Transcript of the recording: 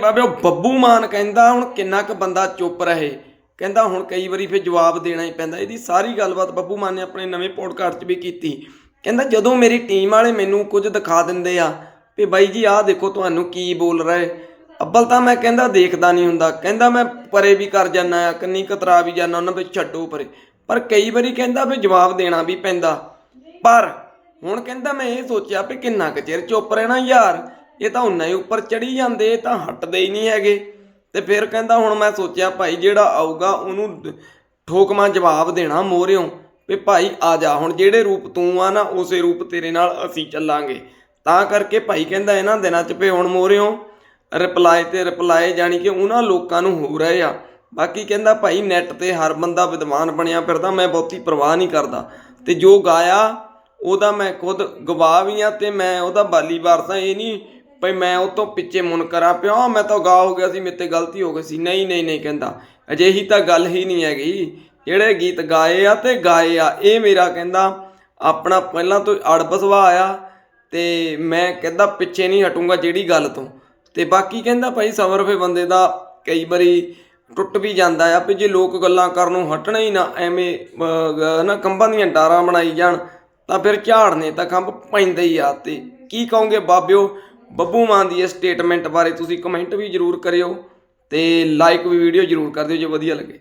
ਬਾਬੇ ਉਹ ਬੱਬੂ ਮਾਨ ਕਹਿੰਦਾ, ਹੁਣ ਕਿੰਨਾ ਕੁ ਬੰਦਾ ਚੁੱਪ ਰਹੇ। ਕਹਿੰਦਾ, ਹੁਣ ਕਈ ਵਾਰੀ ਫਿਰ ਜਵਾਬ ਦੇਣਾ ਹੀ ਪੈਂਦਾ। ਇਹਦੀ ਸਾਰੀ ਗੱਲਬਾਤ ਬੱਬੂ ਮਾਨ ਨੇ ਆਪਣੇ ਨਵੇਂ ਪੋਡਕਾਸਟ 'ਚ ਵੀ ਕੀਤੀ। ਕਹਿੰਦਾ, ਜਦੋਂ ਮੇਰੀ ਟੀਮ ਵਾਲੇ ਮੈਨੂੰ ਕੁਝ ਦਿਖਾ ਦਿੰਦੇ ਆ, ਵੀ ਬਾਈ ਜੀ, ਆਹ ਦੇਖੋ ਤੁਹਾਨੂੰ ਕੀ ਬੋਲ ਰਹੇ। ਅੱਬਲ ਤਾਂ ਮੈਂ ਕਹਿੰਦਾ, ਦੇਖਦਾ ਨਹੀਂ ਹੁੰਦਾ। ਕਹਿੰਦਾ, ਮੈਂ ਪਰੇ ਵੀ ਕਰ ਜਾਨਾ ਆ, ਕੰਨੀ ਕਤਰਾ ਵੀ ਜਾਨਾ ਉਹਨਾਂ ਵਿੱਚ ਛੱਡੋ ਪਰੇ। ਪਰ ਕਈ ਵਾਰੀ ਕਹਿੰਦਾ ਵੀ ਜਵਾਬ ਦੇਣਾ ਵੀ ਪੈਂਦਾ। ਪਰ ਹੁਣ ਕਹਿੰਦਾ, ਮੈਂ ਇਹ ਸੋਚਿਆ ਵੀ ਕਿੰਨਾ ਕੁ ਚਿਰ ਚੁੱਪ ਰਹਿਣਾ ਯਾਰ। ਇਹ ਤਾਂ ਉਨਾ ਹੀ ਉੱਪਰ ਚੜੀ ਜਾਂਦੇ, ਇਹ ਤਾਂ ਹਟਦੇ ਹੀ ਨਹੀਂ ਹੈਗੇ। ਤੇ ਫਿਰ ਕਹਿੰਦਾ, ਹੁਣ ਮੈਂ ਸੋਚਿਆ, ਭਾਈ ਜਿਹੜਾ ਆਊਗਾ, ਉਹਨੂੰ ਦ- ਠੋਕਮਾ ਜਵਾਬ ਦੇਣਾ ਮੋਰਿਓ ਵੀ ਭਾਈ, ਆ ਜਾ, ਹੁਣ ਜਿਹੜੇ ਰੂਪ ਤੂੰ ਆ ਨਾ, ਉਸੇ ਰੂਪ ਤੇਰੇ ਨਾਲ ਅਸੀਂ ਚੱਲਾਂਗੇ। ਤਾਂ ਕਰਕੇ ਭਾਈ ਕਹਿੰਦਾ, ਇਹਨਾਂ ਦਿਨਾਂ 'ਚ ਪੇ ਹੁਣ ਮੋਰਿਓ ਰਿਪਲਾਈ ਤੇ ਰਿਪਲਾਈ ਜਾਣੀ ਕਿ ਉਹਨਾਂ ਲੋਕਾਂ ਨੂੰ ਹੋ ਰਹੇ ਆ। ਬਾਕੀ ਕਹਿੰਦਾ, ਭਾਈ ਨੈਟ ਤੇ ਹਰ ਬੰਦਾ ਵਿਦਵਾਨ ਬਣਿਆ ਫਿਰਦਾ, ਮੈਂ ਬਹੁਤੀ ਪਰਵਾਹ ਨਹੀਂ ਕਰਦਾ। ਤੇ ਜੋ ਗਾਇਆ, ਉਹਦਾ ਮੈਂ ਖੁਦ ਗਵਾਹ ਵੀ ਆ ਤੇ ਮੈਂ ਉਹਦਾ ਬਾਲੀ ਵਾਰਸਾ, ਇਹ ਨਹੀਂ ਭਈ ਮੈਂ ਉਹ ਤੋਂ ਪਿੱਛੇ ਮੁਨਕਰਾਂ ਪਿਆ ਮੈਂ ਤਾਂ ਗਾ ਹੋ ਗਿਆ ਸੀ ਮੇਰੇ ਤੇ ਗਲਤੀ ਹੋ ਗਈ ਸੀ। ਨਹੀਂ ਨਹੀਂ ਨਹੀਂ ਕਹਿੰਦਾ। ਅਜਿਹੀ ਤਾਂ ਗੱਲ ਹੀ ਨਹੀਂ ਹੈਗੀ। ਜਿਹੜੇ ਗੀਤ ਗਾਏ ਆ ਤੇ ਗਾਏ ਆ ਇਹ ਮੇਰਾ ਕਹਿੰਦਾ ਆਪਣਾ ਪਹਿਲਾਂ ਤੋਂ ਅੜਬ ਸੁਭਾਅ ਆ ਤੇ ਮੈਂ ਕਹਿੰਦਾ ਪਿੱਛੇ ਨਹੀਂ ਹਟੂੰਗਾ ਜਿਹੜੀ ਗੱਲ ਤੋਂ। ਤੇ ਬਾਕੀ ਕਹਿੰਦਾ ਭਾਈ ਸਬਰ ਫੇ ਬੰਦੇ ਦਾ ਕਈ ਵਾਰੀ ਟੁੱਟ ਵੀ ਜਾਂਦਾ ਆ ਵੀ ਜੇ ਲੋਕ ਗੱਲਾਂ ਕਰਨ ਨੂੰ ਹਟਣਾ ਹੀ ਨਾ ਐਵੇਂ ਅਹ, ਨਾ ਕੰਬਾਂ ਦੀਆਂ ਡਾਰਾਂ ਬਣਾਈ ਜਾਣ ਤਾਂ ਫਿਰ ਝਾੜਨੇ ਤਾਂ ਖੰਭ ਪੈਂਦੇ ਹੀ ਆ। ਤੇ ਕੀ ਕਹੋਗੇ ਬਾਬਿਓ? ਬੱਬੂ ਮਾਨ ਦੀ ਇਸ ਸਟੇਟਮੈਂਟ ਬਾਰੇ ਤੁਸੀਂ ਕਮੈਂਟ ਵੀ ਜਰੂਰ ਕਰਿਓ ਤੇ ਲਾਈਕ ਵੀ ਵੀਡੀਓ ਜਰੂਰ ਕਰ ਦਿਓ ਜੇ ਵਧੀਆ ਲੱਗੇ।